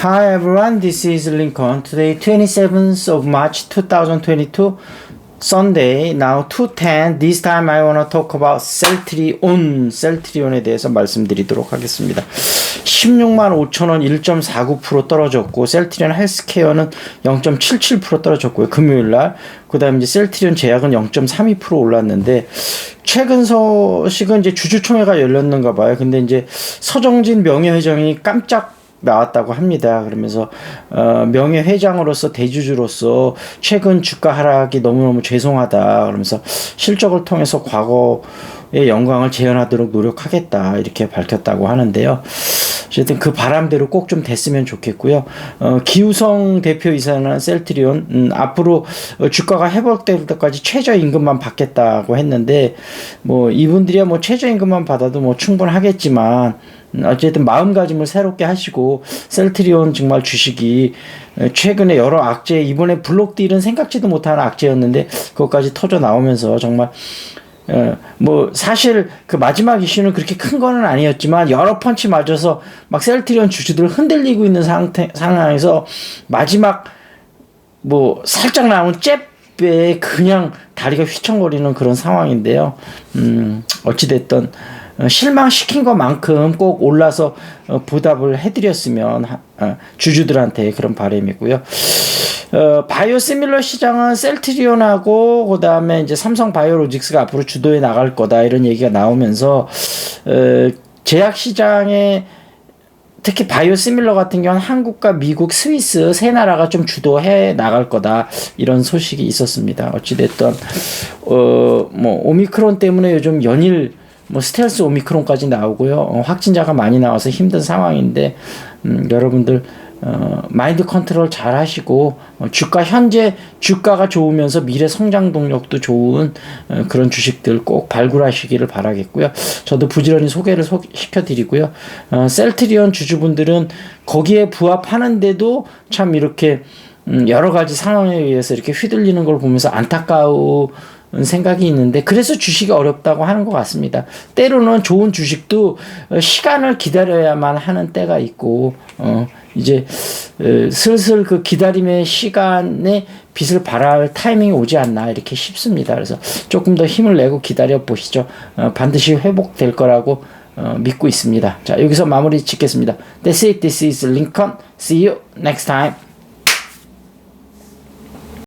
Hi everyone, this is Lincoln. Today, 27th of March 2022, Sunday. Now 2:10. This time I wanna talk about 셀트리온, 셀트리온에 대해서 말씀드리도록 하겠습니다. 16만 5천 원 1.49% 떨어졌고 셀트리온 헬스케어는 0.77% 떨어졌고요. 금요일 날. 그다음에 이제 셀트리온 제약은 0.32% 올랐는데 최근 소식은 이제 주주총회가 열렸는가 봐요. 근데 이제 서정진 명예회장이 깜짝 나왔다고 합니다. 그러면서 어, 명예 회장으로서 대주주로서 최근 주가 하락이 너무너무 죄송하다. 그러면서 실적을 통해서 과거의 영광을 재현하도록 노력하겠다. 이렇게 밝혔다고 하는데요. 어쨌든 그 바람대로 꼭 좀 됐으면 좋겠고요. 어, 기우성 대표이사는 셀트리온 음, 앞으로 주가가 회복될 때까지 최저임금만 받겠다고 했는데 뭐 이분들이야 뭐 최저임금만 받아도 뭐 충분하겠지만 음, 어쨌든 마음가짐을 새롭게 하시고 셀트리온 정말 주식이 최근에 여러 악재 이번에 블록딜은 생각지도 못한 악재였는데 그것까지 터져 나오면서 정말 어, 뭐 사실 그 마지막 이슈는 그렇게 큰 거는 아니었지만 여러 펀치 맞아서 막 셀트리온 주주들 흔들리고 있는 상태 상황에서 마지막 뭐 살짝 나온 잽에 그냥 다리가 휘청거리는 그런 상황인데요. 음 어찌 어, 실망시킨 것만큼 꼭 올라서 어, 보답을 해드렸으면 어, 주주들한테 그런 바람이고요. 어, 바이오시밀러 시장은 셀트리온하고 그 다음에 이제 삼성 바이오로직스가 앞으로 주도해 나갈 거다 이런 얘기가 나오면서 어, 제약 시장에 특히 바이오시밀러 같은 경우는 한국과 미국, 스위스 세 나라가 좀 주도해 나갈 거다 이런 소식이 있었습니다. 어찌 됐든 어 뭐 오미크론 때문에 요즘 연일 뭐 스텔스 오미크론까지 나오고요. 어, 확진자가 많이 나와서 힘든 상황인데 음, 여러분들 어, 마인드 컨트롤 잘 하시고 어, 주가 현재 주가가 좋으면서 미래 성장 동력도 좋은 어, 그런 주식들 꼭 발굴하시기를 바라겠고요. 저도 부지런히 소개를 소, 시켜드리고요. 어, 셀트리온 주주분들은 거기에 부합하는데도 참 이렇게 음, 여러 가지 상황에 의해서 이렇게 휘둘리는 걸 보면서 안타까운 생각이 있는데 그래서 주식이 어렵다고 하는 것 같습니다. 때로는 좋은 주식도 어, 시간을 기다려야만 하는 때가 있고 어 이제 어, 슬슬 그 기다림의 시간에 빛을 발할 타이밍이 오지 않나 이렇게 싶습니다. 그래서 조금 더 힘을 내고 기다려 보시죠. 어 반드시 회복될 거라고 어 믿고 있습니다. 자 여기서 마무리 짓겠습니다. That's it. This is Lincoln. See you next time.